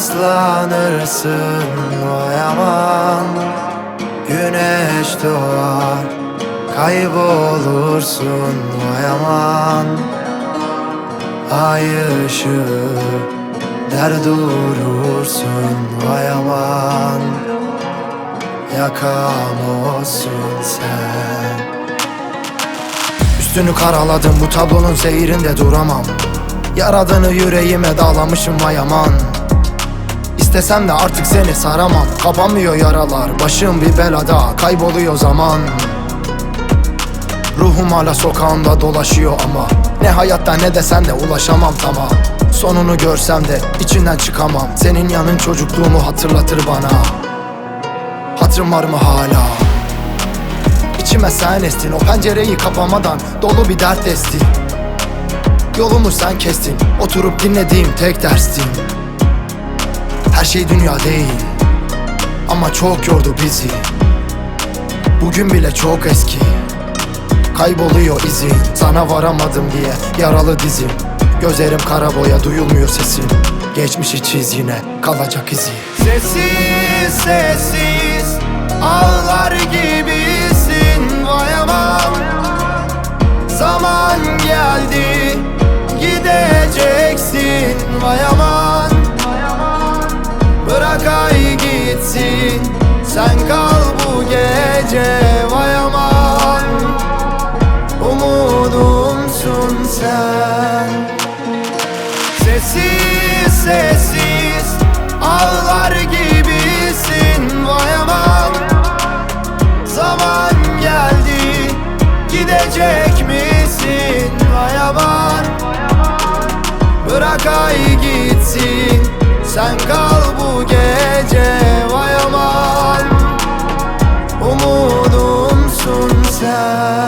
yaslanırsın Vay aman. Güneş doğar Kaybolursun Vay aman. Ay ışığı Der durursun Vay aman. Yakam olsun sen. Üstünü karaladım bu tablonun seyrinde duramam Yaradığını yüreğime dağlamışım vay aman. İstesem de artık seni saramam Kapanmıyor yaralar başım bir belada Kayboluyor zaman. Ruhum hala sokağında dolaşıyor ama Ne hayatta ne de sen de ulaşamam tamam. Sonunu görsem de içinden çıkamam. Senin yanın çocukluğumu hatırlatır bana. Hatırım var mı hala? İçime sen estin o pencereyi kapamadan Dolu bir dert esti Yolumu sen kestin. Oturup dinlediğim tek derstin Her şey dünya değil Ama çok yordu bizi. Bugün bile çok eski. Kayboluyor izin. Sana varamadım diye yaralı dizim. Gözlerim kara boya duyulmuyor sesim Geçmişi çiz yine kalacak izi. Sessiz sessiz Ağlar gibisin. Vay aman Zaman geldi Gideceksin? Vay aman. Bırak ay gitsin. Sen kal bu gece. Vay aman. Umudumsun sen. Sessiz sessiz love.